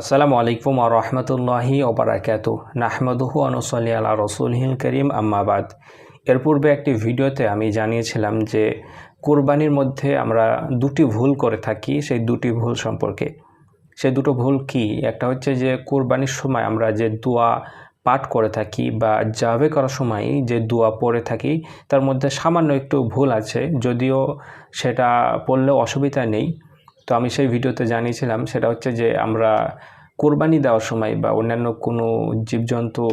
আসসালামু আলাইকুম আ রহমতুল্লাহি ওবরাকাত নাহমদুহু আনুসলি আলা রসুলহিল করিম আম্মাবাদ এর পূর্বে একটি ভিডিওতে আমি জানিয়েছিলাম যে কুরবানির মধ্যে আমরা দুটি ভুল করে থাকি, সেই দুটি ভুল সম্পর্কে। সেই দুটো ভুল কি? একটা হচ্ছে যে কুরবানির সময় আমরা যে দোয়া পাঠ করে থাকি বা জাবে করার সময় যে দোয়া পড়ে থাকি, তার মধ্যে সামান্য একটু ভুল আছে, যদিও সেটা পড়লেও অসুবিধা নেই। তো আমি সেই ভিডিওতে জানিয়েছিলাম, সেটা হচ্ছে যে আমরা কোরবানি দেওয়ার সময় বা অন্যান্য কোনো জীবজন্তু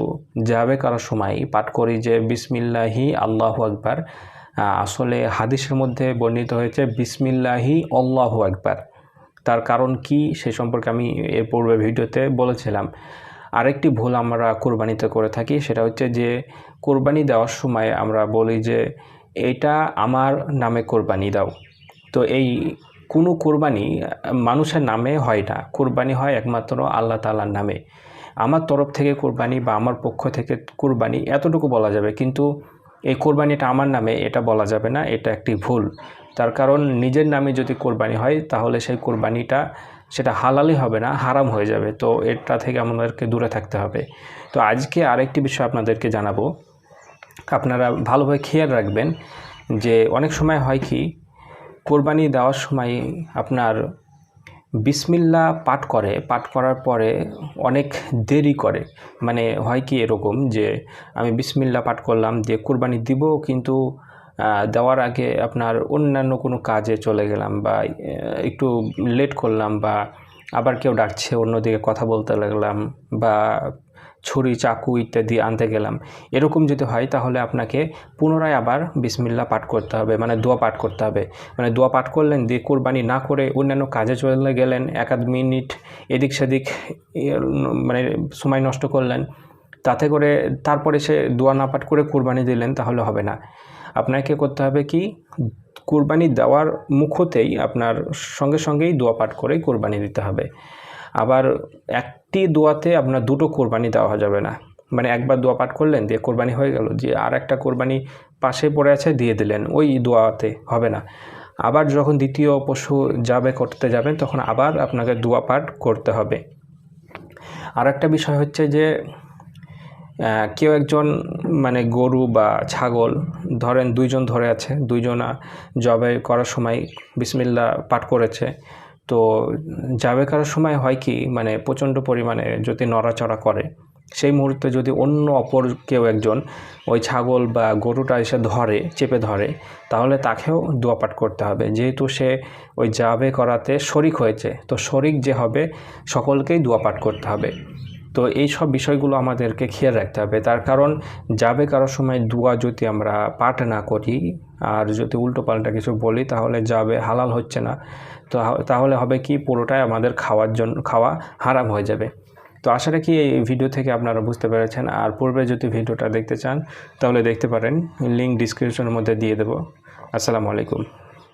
যাবে করার সময় পাঠ করি যে বিসমিল্লাহি আল্লাহু আকবার আসলে হাদিসের মধ্যে বর্ণিত হয়েছে বিসমিল্লাহি আল্লাহু আকবার। তার কারণ কি সে সম্পর্কে আমি এর পূর্বে ভিডিওতে বলেছিলাম। আরেকটি ভুল আমরা কোরবানিতে করে থাকি, সেটা হচ্ছে যে কোরবানি দেওয়ার সময় আমরা বলি যে, এটা আমার নামে কোরবানি দাও। তো এই কোনো কোরবানি, মানুষের নামে হয় না। কোরবানি হয় একমাত্র আল্লাহ তালার নামে। আমার তরফ থেকে কোরবানি বা আমার পক্ষ থেকে কোরবানি এতটুকু বলা যাবে, কিন্তু এই কোরবানিটা আমার নামে এটা বলা যাবে না, এটা একটি ভুল। তার কারণ নিজের নামে যদি কোরবানি হয়, তাহলে সেই কোরবানিটা সেটা হালালই হবে না, হারাম হয়ে যাবে। তো এটা থেকে আমাদেরকে দূরে থাকতে হবে। তো আজকে আরেকটি বিষয় আপনাদেরকে জানাব। আপনারা ভালোভাবে খেয়াল রাখবেন যে অনেক সময় হয় কি কোরবানি দেওয়ার সময় আপনার বিসমিল্লা পাঠ করে, পাঠ করার পরে অনেক দেরি করে। মানে হয় কি এরকম যে আমি বিসমিল্লা পাঠ করলাম যে কোরবানি দিব, কিন্তু দেওয়ার আগে আপনার অন্যান্য কোনো কাজে চলে গেলাম বা একটু লেট করলাম বা আবার কেউ ডাকছে, অন্যদিকে কথা বলতে লাগলাম বা ছুরি, চাকু ইত্যাদি আনতে গেলাম। এরকম যদি হয় তাহলে আপনাকে পুনরায় আবার বিসমিল্লা পাঠ করতে হবে মানে দোয়া পাঠ করতে হবে। মানে দোয়া পাঠ করলেন, দিয়ে কোরবানি না করে অন্যান্য কাজে চলে গেলেন, এক আধ মিনিট এদিক সেদিক মানে সময় নষ্ট করলেন, তাতে করে তারপরে সে দোয়া না পাঠ করে কোরবানি দিলেন, তাহলে হবে না। আপনাকে করতে হবে কি? কোরবানি দেওয়ার মুখতেই আপনার সঙ্গে সঙ্গেই দোয়া পাঠ করেই কোরবানি দিতে হবে। আবার একটি দোয়াতে আপনার দুটো কোরবানি দেওয়া যাবে না। মানে একবার দোয়া পাঠ করলেন, দিয়ে কোরবানি হয়ে গেল যে আর একটা কোরবানি পাশে পড়ে আছে, দিয়ে দিলেন, ওই দোয়াতে হবে না। আবার যখন দ্বিতীয় পশু যাবে, করতে যাবেন তখন আবার আপনাকে দোয়া পাঠ করতে হবে। আর একটা বিষয় হচ্ছে যে কেউ একজন মানে গরু বা ছাগল, ধরেন দুইজন ধরে আছে, দুইজনা জবে করার সময় বিসমিল্লা পাঠ করেছে তো যাবে করার সময় হয় কি মানে প্রচণ্ড পরিমাণে যদি নড়াচড়া করে, সেই মুহূর্তে যদি অন্য অপর কেউ একজন ওই ছাগল বা গরুটা এসে ধরে, চেপে ধরে, তাহলে তাকেও দোয়া পাঠ করতে হবে। যেহেতু সে ওই যাবে করাতে শরিক হয়েছে, তো শরিক যে হবে সকলকেই দোয়া পাঠ করতে হবে। তো এই সব বিষয়গুলো আমাদেরকে খেয়াল রাখতে হবে। তার কারণ যাবে কারোর সময় দোয়া যদি আমরা পাঠ না করি আর যদি উল্টো পাল্টা কিছু বলি, তাহলে যাবে, হালাল হচ্ছে না। তো তাহলে হবে কি, পুরোটাই আমাদের খাওয়ার জন্য খাওয়া হারাম হয়ে যাবে। তো আশা রাখি এই ভিডিও থেকে আপনারা বুঝতে পেরেছেন। আর পূর্বে যদি ভিডিওটা দেখতে চান, তাহলে দেখতে পারেন লিঙ্ক ডিসক্রিপশনের মধ্যে দিয়ে দেবো। আসসালামু আলাইকুম।